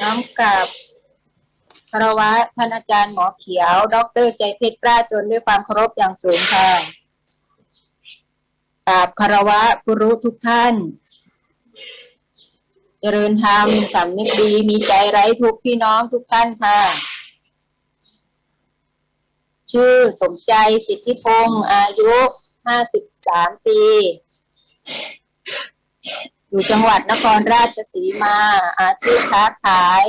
น้อมกับคารวะท่านอาจารย์หมอเขียว ดร ใจเพชรกล้าจนด้วยความเคารพอย่างสูงค่ะกราบคารวะกุรุทุกท่าน เจริญธรรมสำนึกดีมีใจไร้ทุกพี่น้องทุกท่านค่ะ ชื่อสมใจสิทธิพงศ์อายุห้าสิบสามปี อยู่จังหวัดนครราชสีมา อาชีพค้าขาย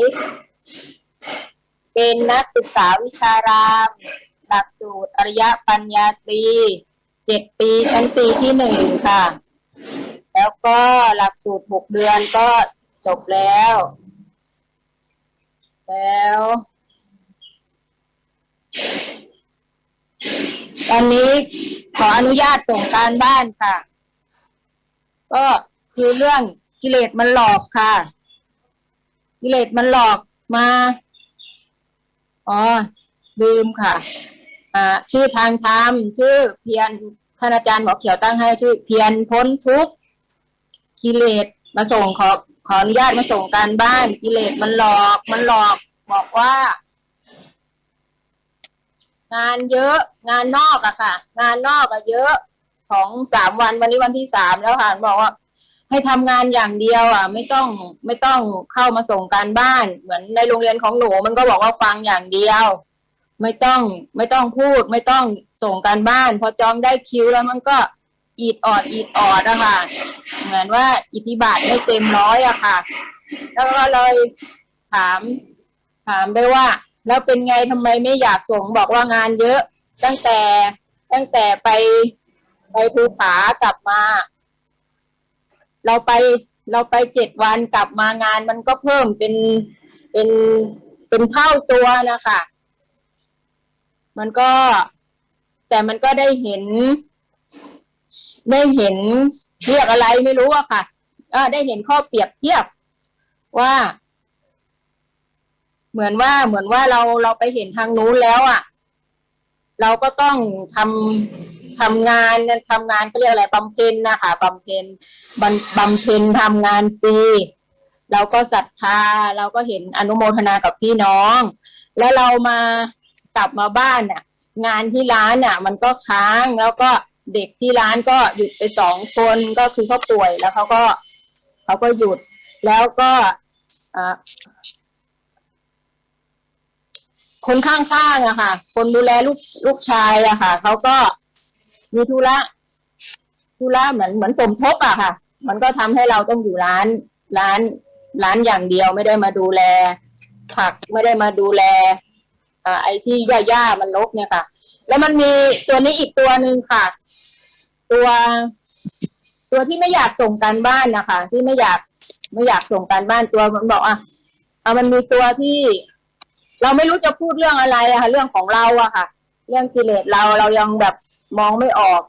เป็นนักศึกษาวิชาราม หลักสูตรอริยปัญญาตรีเจ็ดปีชั้นปีที่หนึ่งค่ะ แล้วก็หลักสูตรหกเดือนก็จบแล้ว แล้วตอนนี้ขออนุญาตส่งการบ้านค่ะ ก็ คือเรื่องกิเลสมันหลอกค่ะ กิเลสมันหลอกมาอ๋อลืมค่ะ อ่า ชื่อทางธรรมชื่อเพียรท่านอาจารย์หมอเขียวตั้งให้ชื่อ เพียรพ้นทุกข์กิเลสมาส่งขอขออนุญาตมาส่งการบ้าน กิเลสมันหลอก มันหลอกบอกว่า งานเยอะ งานนอกอะค่ะ งานนอกอะเยอะสองสามวันวันนี้วันที่สามแล้วค่ะบอกว่า ให้ทำงานอย่างเดียวอะ ไม่ต้องไม่ต้องเข้ามาส่งการบ้าน เหมือนในโรงเรียนของหนูมันก็บอกว่าฟังอย่างเดียว ไม่ต้องไม่ต้องพูด ไม่ต้องส่งการบ้าน พอจองได้คิวแล้วมันก็อีดออดอีดออดอะค่ะ เหมือนว่าอิทธิบาทไม่เต็มร้อยอะค่ะ แล้วก็เลยถาม ถามไปว่า แล้วเป็นไงทำไมไม่อยากส่งบอกว่างานเยอะ ตั้งแต่ตั้งแต่ไปไปภูผากลับมา เราไปเราไปเจ็ดวันกลับมางานมันก็เพิ่มเป็นเป็นเป็นเท่าตัวนะคะ มันก็ แต่มันก็ได้เห็น ได้เห็นเรียกอะไรไม่รู้อะค่ะเออได้เห็นข้อเปรียบเทียบว่า เหมือนว่าเหมือนว่าเราเราไปเห็นทางนู้นแล้วอะเราก็ต้องทำ ทำงานทำงานก็เรียกอะไรบำเพ็ญนะคะบำเพ็ญบำบำเพ็ญทำงานฟรีเราก็ศรัทธาเราก็เห็นอนุโมทนากับพี่น้อง แล้วเรามากลับมาบ้านน่ะ งานที่ร้านน่ะ มันก็ค้างแล้วก็เด็กที่ร้านก็หยุดไปสองคนก็คือเขาป่วยแล้วเขาก็เขาก็หยุดแล้วก็อ่าคนข้างๆอะค่ะ คนดูแลลูกลูกชายอะค่ะเขาก็ มีธุระธุระเหมือนเหมือนสมทบอะค่ะ มันก็ทำให้เราต้องอยู่ร้านร้านร้านอย่างเดียวไม่ได้มาดูแล ผักไม่ได้มาดูแลอ่าไอ้ที่หญ้าๆมันรกเนี่ยค่ะ แล้วมันมีตัวนี้อีกตัวหนึ่งค่ะ ตัว ตัวที่ไม่อยากส่งการบ้านนะคะ ที่ไม่อยากไม่อยากส่งการบ้านตัวมันบอกอะเอามันมีตัวที่ เราไม่รู้จะพูดเรื่องอะไรอะค่ะ เรื่องของเราอะค่ะ เรื่องกิเลสเราเรายังแบบมองไม่ออก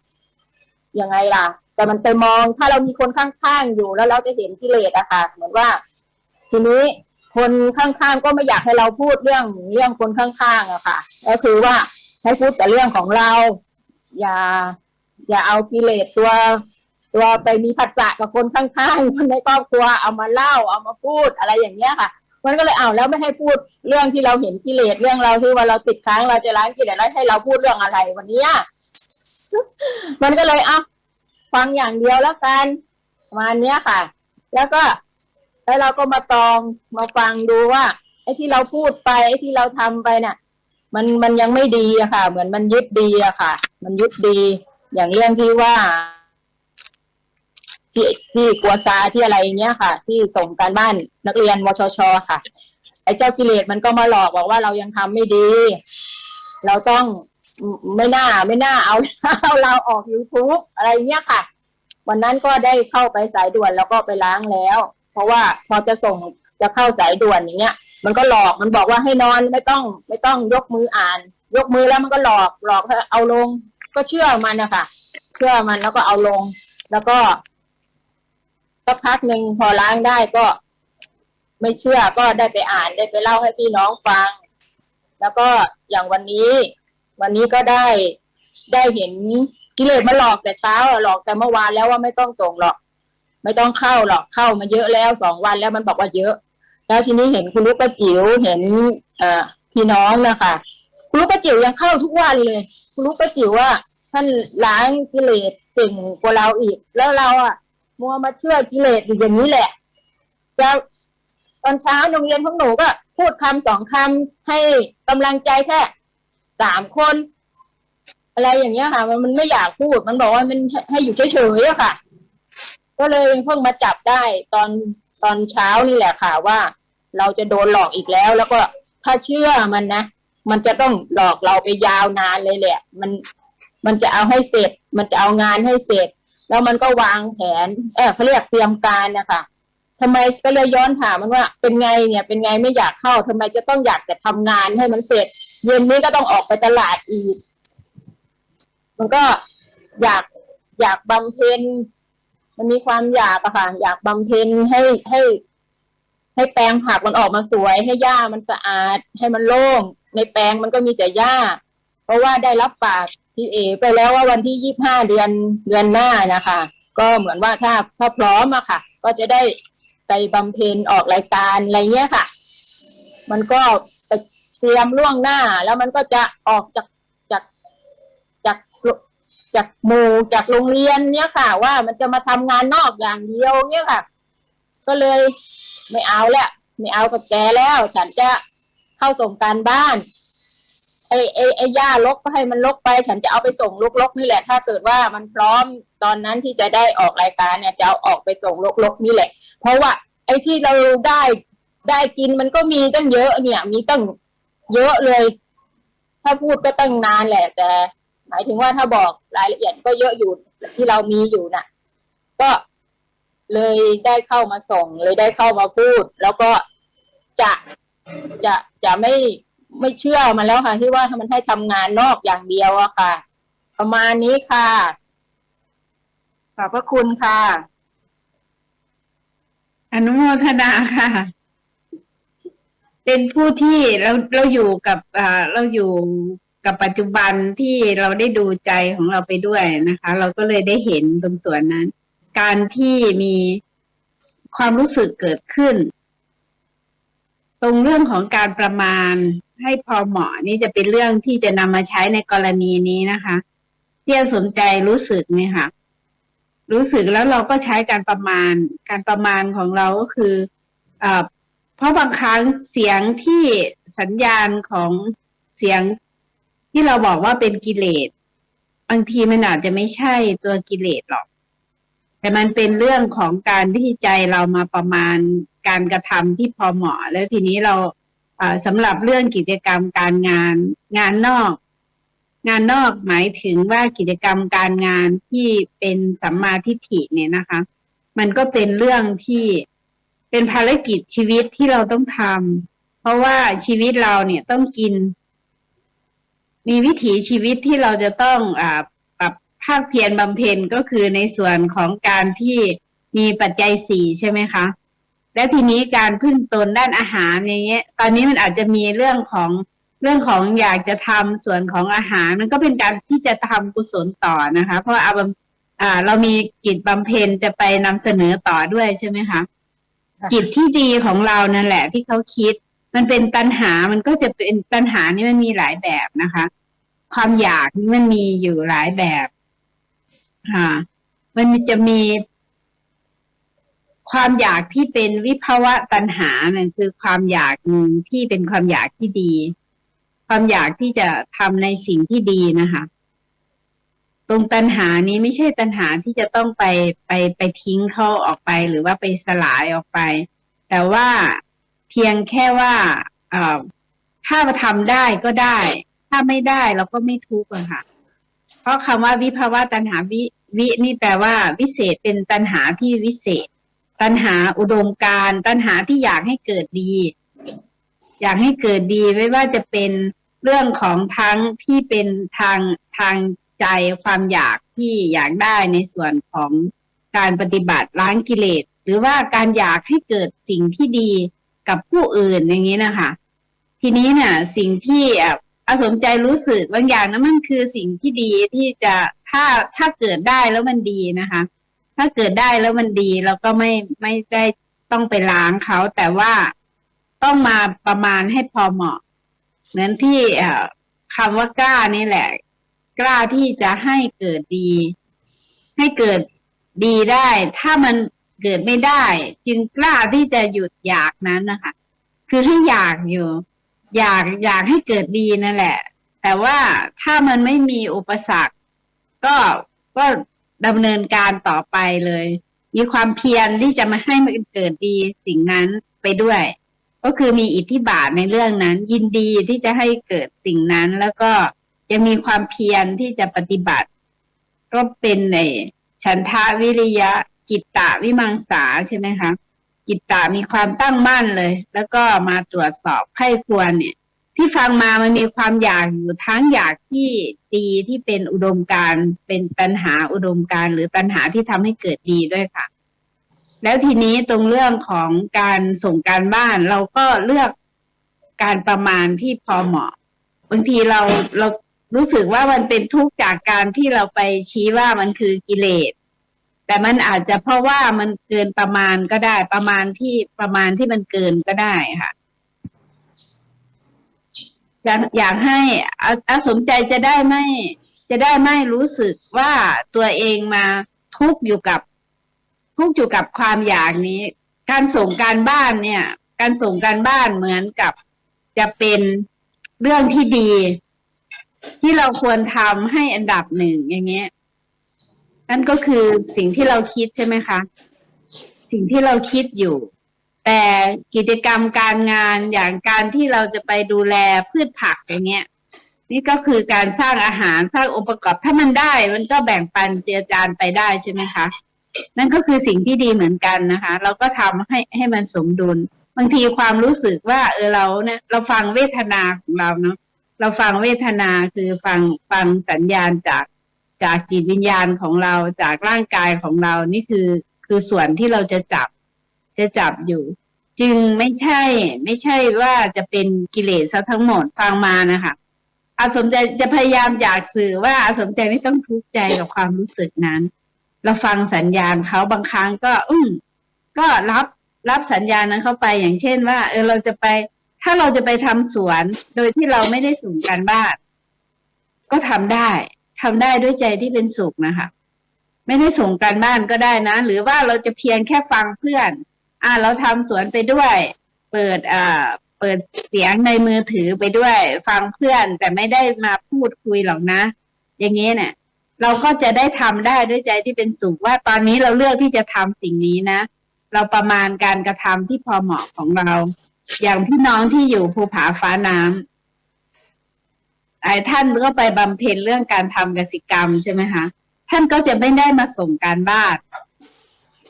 ยังไงล่ะ แต่มันไปมองถ้าเรามีคนข้างๆอยู่แล้วเราจะเห็นกิเลสอะค่ะเหมือนว่า ทีนี้คนข้างๆก็ไม่อยากให้เราพูดเรื่องเรื่องคนข้างๆอะค่ะ ก็คือว่าให้พูดแต่เรื่องของเรา อย่า อย่าเอากิเลสตัวตัวไปมีผัสสะกับคนข้างๆคนในครอบครัวเอามาเล่าเอามาพูดอะไรอย่างเงี้ยค่ะ มันก็เลยเอาวแล้วไม่ให้พูดเรื่องที่เราเห็นกิเลสเรื่องเราที่ว่าเราติดค้างเราจะล้างกิเลสแล้วให้เราพูดเรื่องอะไรวันนี้มันก็เลยเอาฟังอย่างเดียวแล้วกันประมาณเนี้ยค่ะ แล้วก็แล้วเราก็มาตองมาฟังดูว่า ไอ้ที่เราพูดไปไอ้ที่เราทำไปน่ะ มันมันยังไม่ดีอะค่ะ เหมือนมันยึดดีอะค่ะ มันยึดดีอย่างเรื่องที่ว่า ที่ที่กัวซาที่อะไรเงี้ยค่ะ ที่ส่งการบ้านนักเรียนวชชค่ะ ไอ้เจ้ากิเลสมันก็มาหลอกบอกว่าเรายังทำไม่ดี เราต้องไม่น่าไม่น่าเอาเอาเราออก youtube อะไรเงี้ยค่ะ วันนั้นก็ได้เข้าไปสายด่วนแล้วก็ไปล้างแล้ว เพราะว่าพอจะส่งจะเข้าสายด่วนอย่างเงี้ย มันก็หลอกมันบอกว่าให้นอนไม่ต้องไม่ต้องยกมืออ่าน ยกมือแล้วมันก็หลอกหลอกเอาลง ก็เชื่อมันนะคะเชื่อมันแล้วก็เอาลง แล้วก็ สักพักหนึ่งพอล้างได้ก็ ไม่เชื่อก็ได้ไปอ่านได้ไปเล่าให้พี่น้องฟัง แล้วก็อย่างวันนี้ วันนี้ก็ได้ได้เห็นกิเลสมาหลอกแต่เช้าหลอกแต่เมื่อวานแล้วว่าไม่ต้องส่งหรอก ไม่ต้องเข้าหรอกเข้ามาเยอะแล้วสองวันแล้วมันบอกว่าเยอะ แล้วทีนี้เห็นคุณลูกป้าจิ๋วเห็น เอ่อพี่น้องนะคะคุณลูกป้าจิ๋วยังเข้าทุกวันเลย คุณลูกป้าจิ๋วว่าท่านล้างกิเลสเก่งกว่าเราอีก แล้วเราอะ มัวมาเชื่อกิเลสอยู่อย่างนี้แหละแล้วตอนเช้าโรงเรียนของหนูก็ พูดคำสองคำให้กำลังใจแค่สามคน อะไรอย่างเงี้ยค่ะ มันไม่อยากพูดมันบอกว่ามันให้อยู่เฉยๆค่ะ ก็เลยเพิ่งมาจับได้ตอนตอนเช้านี่แหละค่ะว่า เราจะโดนหลอกอีกแล้ว แล้วก็ถ้าเชื่อมันนะมันจะต้องหลอกเราไปยาวนานเลยแหละ มันมันจะเอาให้เสร็จ มันจะเอางานให้เสร็จ แล้วมันก็วางแผนเออเขาเรียกเตรียมการนะคะทำไมก็เลยย้อนถามมันว่า เป็นไงเนี่ยเป็นไงไม่อยากเข้าทำไมจะต้องอยากจะทำงานให้มันเสร็จ เย็นนี้ก็ต้องออกไปตลาดอีก มันก็อยากอยากบำเพ็ญมันมีความอยากอะค่ะ อยากบำเพ็ญให้ให้ ให้แปลงผักมันออกมาสวย ให้หญ้ามันสะอาด ให้มันโล่ง ในแปลงมันก็มีแต่หญ้า ราะว่าได้รับปากพี่เอ ไปแล้วว่าวันที่ยี่ห้าเดือนเดือนหน้านะคะ ก็เหมือนว่าถ้าถ้าพร้อมอะค่ะ ก็จะได้ไปบำเพ็ญออกรายการอะไรเงี้ยค่ะ มันก็ไปเตรียมล่วงหน้า แล้วมันก็จะออกจากจากจากจากหมู่จากโรงเรียนเนี้ยค่ะ ว่ามันจะมาทำงานนอกอย่างเดียวเนี้ยค่ะ ก็เลยไม่เอาแล้วไม่เอากับแกแล้ว ฉันจะเข้าส่งการบ้าน ไอ้ไอ้ไอ้ย่าลกก็ให้มันลกไป ฉันจะเอาไปส่งลกๆนี่แหละ ถ้าเกิดว่ามันพร้อมตอนนั้นที่จะได้ออกรายการเนี่ยจะเอาออกไปส่งลกๆนี่แหละ เพราะว่าไอ้ที่เราได้ได้กินมันก็มีตั้งเยอะเนี่ย มีตั้งเยอะเลย ถ้าพูดก็ตั้งนานแหละ แต่ หมายถึงว่าถ้าบอกรายละเอียดก็เยอะอยู่ที่เรามีอยู่น่ะ ก็เลยได้เข้ามาส่ง เลยได้เข้ามาพูด แล้วก็จะจะจะไม่ ไม่เชื่อมันแล้วค่ะ ที่ว่ามันให้ทำงานนอกอย่างเดียวอะค่ะ ประมาณนี้ค่ะขอบพระคุณค่ะ อนุโมทนาค่ะ เป็นผู้ที่เราเราอยู่กับเราอยู่กับปัจจุบันที่เราได้ดูใจของเราไปด้วยนะคะ เราก็เลยได้เห็นตรงส่วนนั้น การที่มีความรู้สึกเกิดขึ้น ตรงเรื่องของการประมาณ ให้พอเหมาะนี่จะเป็นเรื่องที่จะนำมาใช้ในกรณีนี้นะคะเที่ยวสนใจรู้สึกเนี่ยค่ะ รู้สึกแล้วเราก็ใช้การประมาณ การประมาณของเราก็คือเอ่อเพราะบางครั้งเสียงที่สัญญาณของเสียงที่เราบอกว่าเป็นกิเลสบางทีมันอาจจะไม่ใช่ตัวกิเลสหรอก แต่มันเป็นเรื่องของการที่ใจเรามาประมาณการกระทำที่พอเหมาะ แล้วทีนี้เรา สำหรับเรื่องกิจกรรมการงานงานนอก งานนอกหมายถึงว่ากิจกรรมการงานที่เป็นสัมมาทิฏฐิเนี่ยนะคะ มันก็เป็นเรื่องที่เป็นภารกิจชีวิตที่เราต้องทำเพราะว่าชีวิตเราเนี่ยต้องกิน มีวิถีชีวิตที่เราจะต้องอ่าปรับภาคเพียรบำเพ็ญก็คือในส่วนของการที่มีปัจจัยสี่ใช่ไหมคะ และทีนี้การพึ่งตนด้านอาหารอย่างเงี้ย ตอนนี้มันอาจจะมีเรื่องของเรื่องของอยากจะทำส่วนของอาหาร มันก็เป็นการที่จะทำกุศลต่อนะคะ เพราะว่าเอาบำอ่า เรามีกิจบำเพ็ญจะไปนำเสนอต่อด้วยใช่ไหมคะค่ะจิตที่ดีของเรานั่นแหละ ที่เขาคิด มันเป็นตัณหา มันก็จะเป็นตัณหานี่มันมีหลายแบบนะคะ ความอยากนี่มันมีอยู่หลายแบบค่ะมันจะมี ความอยากที่เป็นวิภาวะตัณหานั่นคือความอยากหนึ่งที่เป็นความอยากที่ดี ความอยากที่จะทำในสิ่งที่ดีนะคะ ตรงตัณหานี้ไม่ใช่ตัณหาที่จะต้องไปไปไปทิ้งเขาออกไป หรือว่าไปสลายออกไป แต่ว่าเพียงแค่ว่าเอ่อถ้ามาทำได้ก็ได้ ถ้าไม่ได้เราก็ไม่ทุกข์อะค่ะ เพราะคำว่าวิภาวะตัณหาวิวินี่แปลว่า วิเศษเป็นตัณหาที่วิเศษ ตัณหาอุดมการตัณหาที่อยากให้เกิดดี อยากให้เกิดดีไม่ว่าจะเป็นเรื่องของทั้งที่เป็นทางทางใจความอยากที่อยากได้ในส่วนของการปฏิบัติล้างกิเลส หรือว่าการอยากให้เกิดสิ่งที่ดีกับผู้อื่นอย่างนี้นะคะ ทีนี้เนี่ยสิ่งที่อาสมใจรู้สึกบางอย่างนั้นมันคือสิ่งที่ดีที่จะถ้าถ้าเกิดได้แล้วมันดีนะคะ ถ้าเกิดได้แล้วมันดีเราก็ไม่ไม่ได้ต้องไปล้างเขา แต่ว่าต้องมาประมาณให้พอเหมาะ เหมือนที่เอ่อคำว่ากล้านี่แหละ กล้าที่จะให้เกิดดี ให้เกิดดีได้ ถ้ามันเกิดไม่ได้ จึงกล้าที่จะหยุดอยากนั้นนะคะคือให้อยากอยู่ อยากอยากให้เกิดดีนั่นแหละ แต่ว่าถ้ามันไม่มีอุปสรรค ก็ก็ ดำเนินการต่อไปเลย มีความเพียรที่จะมาให้มันเกิดดีสิ่งนั้นไปด้วย ก็คือมีอิทธิบาทในเรื่องนั้น ยินดีที่จะให้เกิดสิ่งนั้น แล้วก็ยังมีความเพียรที่จะปฏิบัติ ก็เป็นในฉันทาวิริยะ จิตตะวิมังสาใช่ไหมคะจิตตะมีความตั้งมั่นเลย แล้วก็มาตรวจสอบไข้ควรเนี่ย ที่ฟังมามันมีความอยากอยู่ทั้งอยากที่ดีที่เป็นอุดมการเป็นตัณหาอุดมการหรือตัณหาที่ทำให้เกิดดีด้วยค่ะ แล้วทีนี้ตรงเรื่องของการส่งการบ้านเราก็เลือกการประมาณที่พอเหมาะ บางทีเราเรารู้สึกว่ามันเป็นทุกข์จากการที่เราไปชี้ว่ามันคือกิเลสแต่มันอาจจะเพราะว่ามันเกินประมาณก็ได้ ประมาณที่ประมาณที่มันเกินก็ได้ค่ะ อยากอยากให้อาอาสมใจจะได้ไม่ จะได้ไม่รู้สึกว่าตัวเองมาทุกข์อยู่กับ ทุกข์อยู่กับความอยากนี้ การส่งการบ้านเนี่ย การส่งการบ้านเหมือนกับจะเป็นเรื่องที่ดี ที่เราควรทำให้อันดับหนึ่งอย่างเงี้ยนั่นก็คือสิ่งที่เราคิดใช่ไหมคะ สิ่งที่เราคิดอยู่ แต่กิจกรรมการงานอย่างการที่เราจะไปดูแลพืชผักอย่างเงี้ยนี่ก็คือการสร้างอาหารสร้างองค์ประกอบถ้ามันได้มันก็แบ่งปันเจือจานไปได้ใช่ไหมคะ นั่นก็คือสิ่งที่ดีเหมือนกันนะคะ เราก็ทำให้ให้มันสมดุล บางทีความรู้สึกว่าเออเราเนี่ยเราฟังเวทนาของเราเนาะเราฟังเวทนาคือฟังฟังสัญญาณจากจากจิตวิญญาณของเราจากร่างกายของเรานี่คือคือส่วนที่เราจะจับ จะจับอยู่ จึงไม่ใช่ ไม่ใช่ว่าจะเป็นกิเลสซะทั้งหมดฟังมานะคะอาสมใจจะพยายามอยากสื่อว่าอาสมใจไม่ต้องทุกข์ใจกับความรู้สึกนั้น เราฟังสัญญาณเขาบางครั้งก็ อืมก็รับรับสัญญาณนั้นเข้าไปอย่างเช่นว่า เออเราจะไป ถ้าเราจะไปทำสวน โดยที่เราไม่ได้ส่งการบ้านก็ทำได้ทำได้ด้วยใจที่เป็นสุขนะคะ ไม่ได้ส่งการบ้านก็ได้นะ หรือว่าเราจะเพียงแค่ฟังเพื่อน อ่าเราทำสวนไปด้วย เปิดอ่าเปิดเสียงในมือถือไปด้วย ฟังเพื่อนแต่ไม่ได้มาพูดคุยหรอกนะ อย่างนี้เนี่ยเราก็จะได้ทำได้ด้วยใจที่เป็นสุขว่าตอนนี้เราเลือกที่จะทำสิ่งนี้นะ เราประมาณการกระทำที่พอเหมาะของเรา อย่างพี่น้องที่อยู่ภูผาฟ้าน้ำไอ้ท่านก็ไปบำเพ็ญเรื่องการทำกสิกรรมใช่ไหมคะท่านก็จะไม่ได้มาส่งการบ้าน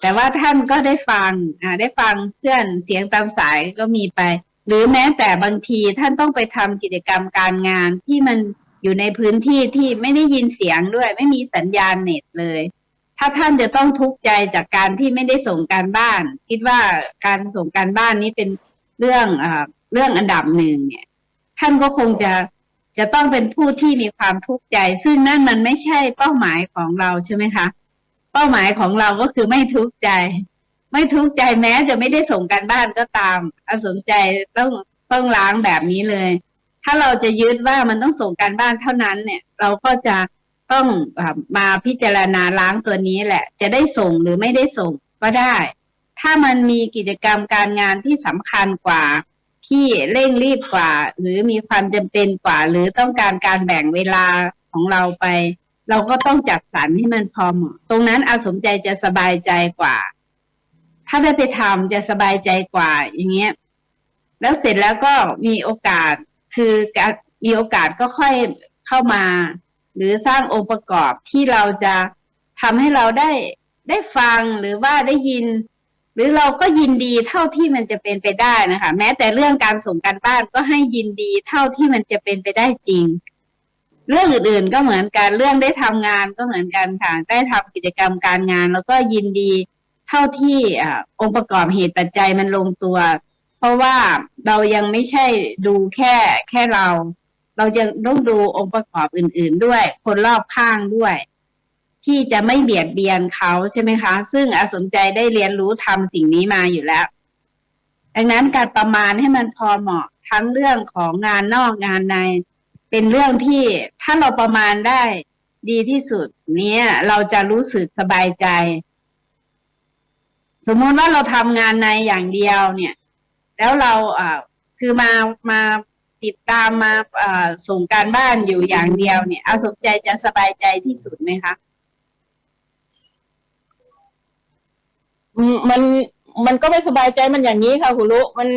แต่ว่าท่านก็ได้ฟังอ่าได้ฟังเพื่อนเสียงตามสายก็มีไป หรือแม้แต่บางทีท่านต้องไปทำกิจกรรมการงานที่มันอยู่ในพื้นที่ที่ไม่ได้ยินเสียงด้วย ไม่มีสัญญาณเน็ตเลย ถ้าท่านจะต้องทุกข์ใจจากการที่ไม่ได้ส่งการบ้าน คิดว่าการส่งการบ้านนี้เป็นเรื่องอ่าเรื่องอันดับหนึ่งเนี่ย ท่านก็คงจะจะต้องเป็นผู้ที่มีความทุกข์ใจ ซึ่งนั่นมันไม่ใช่เป้าหมายของเราใช่ไหมคะ เป้าหมายของเราก็คือไม่ทุกข์ใจ ไม่ทุกข์ใจแม้จะไม่ได้ส่งการบ้านก็ตามอาสนใจต้องต้องล้างแบบนี้เลย ถ้าเราจะยึดว่ามันต้องส่งการบ้านเท่านั้นเนี่ย เราก็จะต้องมาพิจารณาล้างตัวนี้แหละ จะได้ส่งหรือไม่ได้ส่งก็ได้ ถ้ามันมีกิจกรรมการงานที่สำคัญกว่าที่เร่งรีบกว่า หรือมีความจำเป็นกว่า หรือต้องการการแบ่งเวลาของเราไป เราก็ต้องจัดสรรให้มันพอเหมาะ ตรงนั้นอาสมใจจะสบายใจกว่า ถ้าได้ไปทำจะสบายใจกว่า อย่างเงี้ย แล้วเสร็จแล้วก็มีโอกาสคือการมีโอกาสก็ค่อยเข้ามา หรือสร้างองค์ประกอบที่เราจะทำให้เราได้ได้ฟังหรือว่าได้ยิน หรือเราก็ยินดีเท่าที่มันจะเป็นไปได้นะคะ แม้แต่เรื่องการส่งการบ้านก็ให้ยินดีเท่าที่มันจะเป็นไปได้จริง เรื่องอื่นๆก็เหมือนกันเรื่องได้ทำงานก็เหมือนกันค่ะ ได้ทำกิจกรรมการงาน แล้วก็ยินดีเท่าที่อองค์ประกอบเหตุปัจจัยมันลงตัว เพราะว่าเรายังไม่ใช่ดูแค่แค่เรา เราจะต้องดูองค์ประกอบอื่น ๆ ด้วย คนรอบข้างด้วย ที่จะไม่เบียดเบียนเขาใช่ไหมคะ ซึ่งอาสมใจได้เรียนรู้ทำสิ่งนี้มาอยู่แล้ว ดังนั้นการประมาณให้มันพอเหมาะทั้งเรื่องของงานนอกงานใน เป็นเรื่องที่ถ้าเราประมาณได้ดีที่สุด เนี้ยเราจะรู้สึกสบายใจ สมมติว่าเราทำงานในอย่างเดียวเนี่ย แล้วเราอ่าคือมามาติดตามมาอ่าส่งการบ้านอยู่อย่างเดียวเนี่ยเอาสมใจจะสบายใจที่สุดไหมคะมมันมันก็ไม่สบายใจมันอย่างนี้ค่ะคุณลุมัน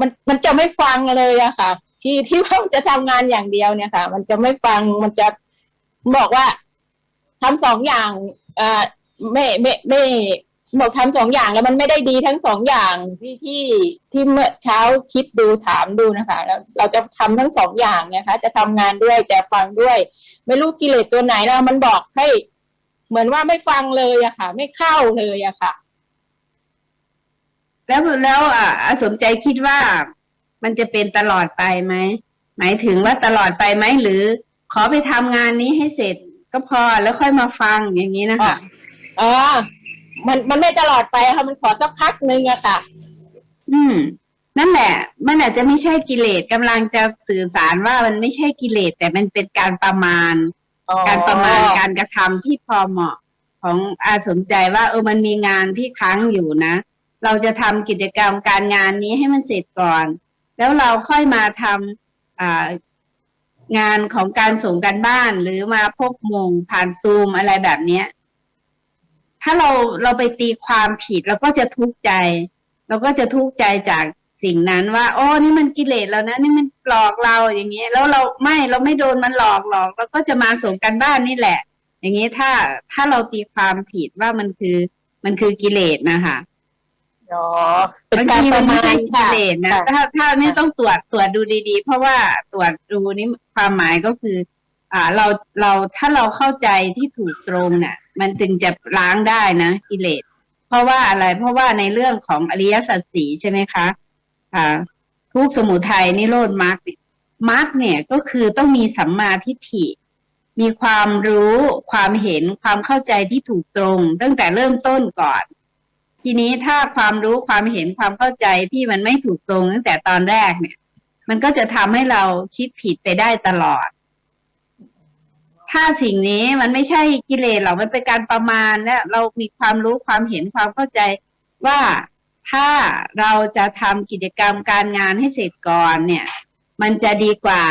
มันมันจะไม่ฟังเลยอะค่ะ ที่ที่ว่าจะทำงานอย่างเดียวเนี่ยค่ะ มันจะไม่ฟังมันจะบอกว่าทำสองอย่างเอ่อไม่ไม่ไม่บอกทำสองอย่างแล้วมันไม่ได้ดีทั้งสองอย่างที่ที่ที่เมื่อเช้าคิดดูถามดูนะคะ แล้วเราจะทำทั้งสองอย่างนะคะ จะทำงานด้วยจะฟังด้วย ไม่รู้กิเลสตัวไหนแล้วมันบอกให้ เหมือนว่าไม่ฟังเลยอะค่ะ ไม่เข้าเลยอะค่ะ แล้วแล้วอ่าอาสมใจคิดว่ามันจะเป็นตลอดไปไหมหมายถึงว่าตลอดไปไหมหรือ ขอไปทำงานนี้ให้เสร็จก็พอแล้วค่อยมาฟังอย่างนี้นะคะอ๋อมันมันไม่ตลอดไปค่ะมันขอสักพักนึงอะค่ะ อืม นั่นแหละ มันอาจจะไม่ใช่กิเลสกำลังจะสื่อสารว่ามันไม่ใช่กิเลสแต่มันเป็นการประมาณอ๋อการประมาณการกระทำที่พอเหมาะของอาสนใจว่าเออมันมีงานที่ค้างอยู่นะ เราจะทำกิจกรรมการงานนี้ให้มันเสร็จก่อน แล้วเราค่อยมาทำงานของการส่งกันบ้าน หรือมาพบมงผ่านซูมอะไรแบบนี้ถ้าเราเราไปตีความผิดเราก็จะทุกข์ใจ เราก็จะทุกข์ใจจากสิ่งนั้นว่า โอ้นี่มันกิเลสเรานะ นี่มันหลอกเราอย่างเงี้ แล้วเราไม่เราไม่โดนมันหลอกหรอกเราก็จะมาส่งกันบ้านนี่แหละ อย่างนี้ถ้าถ้าเราตีความผิดว่ามันคือมันคือกิเลสนะคะ เป็นบางการทีปมันระไม่มาใช่ณกิค่ะเลสนะค่ะถ้าถ้าเนี่ยต้องตรวจตรวจดูดี ๆ เพราะว่าตรวจดูนี่ความหมายก็คือ อ่าเราเราถ้าเราเข้าใจที่ถูกตรงเนี่ยมันจึงจะล้างได้นะกิเลสเพราะว่าอะไรเพราะว่าในเรื่องของอริยสัจสีใช่ไหมคะ อ่า ทุกข์สมุทัยนิโรธมรรคเนี่ยมรรคเนี่ยก็คือต้องมีสัมมาทิฏฐิ มีความรู้ ความเห็นความเข้าใจที่ถูกตรง ตั้งแต่เริ่มต้นก่อน ทีนี้ถ้าความรู้ความเห็นความเข้าใจที่มันไม่ถูกตรงตั้งแต่ตอนแรกเนี่ย มันก็จะทำให้เราคิดผิดไปได้ตลอด ถ้าสิ่งนี้มันไม่ใช่กิเลสหรอกมันเป็นการประมาณและเรามีความรู้ความเห็นความเข้าใจว่าถ้าเราจะทำกิจกรรมการงานให้เสร็จก่อนเนี่ย มันจะดีกว่า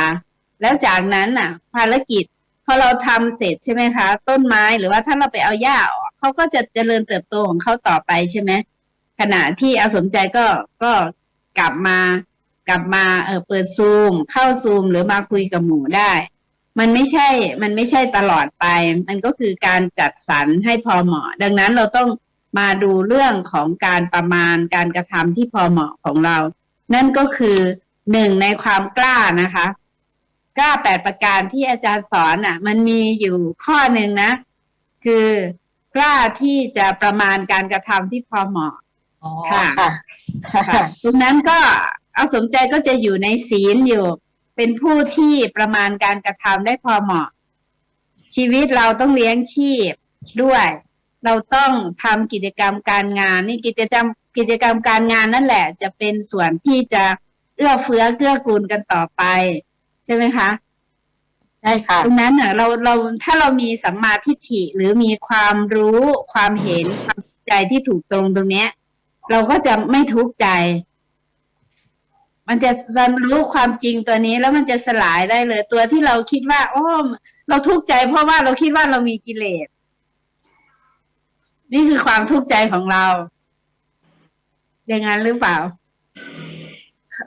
แล้วจากนั้นน่ะ ภารกิจพอเราทำเสร็จใช่ไหมคะ ต้นไม้หรือว่าถ้าเราไปเอาหญ้าออก เขาก็จะเจริญเติบโตของเขาต่อไปใช่ไหมขณะที่อาสมใจก็ก็กลับมากลับมาเออเปิดซูม เข้าซูมหรือมาคุยกับหมูได้ มันไม่ใช่ มันไม่ใช่ตลอดไป มันก็คือการจัดสรรให้พอเหมาะ ดังนั้นเราต้องมาดูเรื่องของการประมาณการกระทำที่พอเหมาะของเรา นั่นก็คือหนึ่งในความกล้านะคะ กล้าแปดประการที่อาจารย์สอนอะ มันมีอยู่ข้อหนึ่งนะ คือ กล้าที่จะประมาณการกระทำที่พอเหมาะอ๋อค่ะค่ะค่ะตรงนั้นก็เอาสมใจก็จะอยู่ในศีลอยู่ เป็นผู้ที่ประมาณการกระทำได้พอเหมาะ ชีวิตเราต้องเลี้ยงชีพด้วย เราต้องทำกิจกรรมการงาน นี่กิจกรรมกิจกรรมการงานนั่นแหละ จะเป็นส่วนที่จะเอื้อเฟื้อเกื้อกูลกันต่อไป ใช่ไหมคะ ใช่ค่ะตรงนั้นน่ะเราเราถ้าเรามีสัมมาทิฏฐิหรือมีความรู้ความเห็นความเข้าใจที่ถูกตรงตรงเนี้ย เราก็จะไม่ทุกข์ใจ มันจะเรียนรู้ความจริงตัวนี้แล้วมันจะสลายได้เลย ตัวที่เราคิดว่าโอ้เราทุกข์ใจ เพราะว่าเราคิดว่าเรามีกิเลสนี่คือความทุกข์ใจของเรา อย่างนั้นหรือเปล่า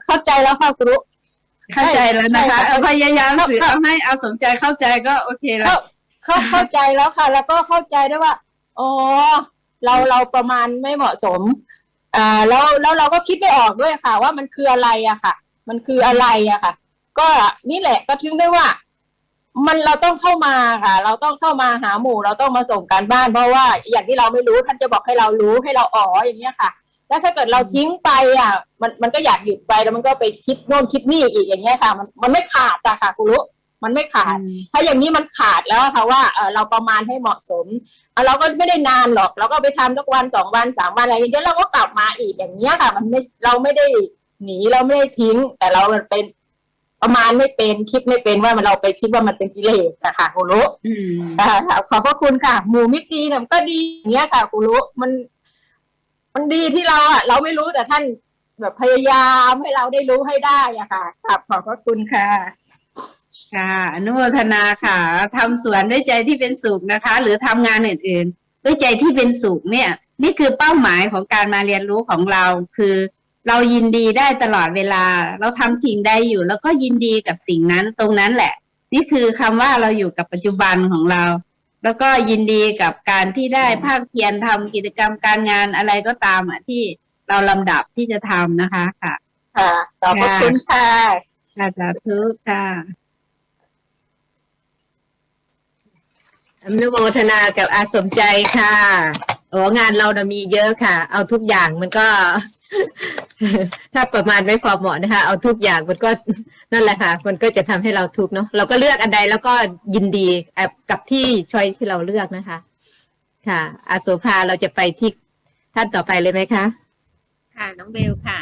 เข้าใจแล้วค่ะคุณลุ เข้าใจแล้วนะคะใช่เออพยายามสื่อเอาให้เอาสมใจเข้าใจก็โอเคแล้เข้าวเข้าเข้าใจแล้วค่ะ แล้วก็เข้าใจด้วยว่าอ๋อเราเราประมาณไม่เหมาะสมอ่าแล้วแล้วเราก็คิดไม่ออกด้วยค่ะ ว่ามันคืออะไรอะค่ะ มันคืออะไรอะค่ะ ก็นี่แหละก็ถึงได้ว่า มันเราต้องเข้ามาค่ะ เราต้องเข้ามาหาหมู่ เราต้องมาส่งการบ้าน เพราะว่าอย่างที่เราไม่รู้ท่านจะบอกให้เรารู้ให้เราอ๋ออย่างเงี้ยค่ะ แล้วถ้าเกิดเราทิ้งไปอะ มันมันก็อยากหยุดไปแล้วมันก็ไปคิดโน่นคิดนี่อีกอย่างเงี้ยค่ะ มันมันไม่ขาดอะค่ะคุณรู้มันไม่ขาดอืมถ้าอย่างนี้มันขาดแล้วอะค่ะว่าเออเราประมาณให้เหมาะสมเอาเราก็ไม่ได้นานหรอก เราก็ไปทำทุกวันสองวันสามวันอะไรอย่างเงี้ยเราก็กลับมาอีกอย่างเงี้ยค่ะ มันไม่เราไม่ได้หนีเราไม่ได้ทิ้ง แต่เราเป็นประมาณไม่เป็นคิดไม่เป็นว่ามันเราไปคิดว่ามันเป็นกิเลสนะคะคุณรู้อืมอ่าค่ะขอบพระคุณค่ะ หมู่มิตรดีเนี่ยมันก็ดีอย่างเงี้ยค่ะคุณรู้มัน มันดีที่เราอะ เราไม่รู้แต่ท่านแบบพยายามให้เราได้รู้ให้ได้อะค่ะครับขอบพระคุณค่ะ ค่ะอนุโมทนาค่ะทำสวนด้วยใจที่เป็นสุขนะคะ หรือทำงานอื่นๆ ด้วยใจที่เป็นสุขเนี่ย นี่คือเป้าหมายของการมาเรียนรู้ของเราคือ เรายินดีได้ตลอดเวลา เราทำสิ่งใดอยู่ แล้วก็ยินดีกับสิ่งนั้นตรงนั้นแหละ นี่คือคำว่าเราอยู่กับปัจจุบันของเรา แล้วก็ยินดีกับการที่ได้ภาคเพียรทำกิจกรรมการงานอะไรก็ตามอะที่เราลำดับที่จะทำนะคะค่ะ ค่ะขอบพระคุณค่ะอาจารย์ทุค่ะอนุโมทนากับอาสมใจค่ะ โอ้งานเรานะมีเยอะค่ะ เอาทุกอย่างมันก็ ถ้าประมาณไม่พอเหมาะนะคะ เอาทุกอย่างมันก็นั่นแหละค่ะ มันก็จะทำให้เราทุกเนาะเราก็เลือกอันใดแล้วก็ยินดีแอบกับที่ชอยที่เราเลือกนะคะ ค่ะอาโสภาเราจะไปที่ท่านต่อไปเลยไหมคะ ค่ะ น้องเบลค่ะ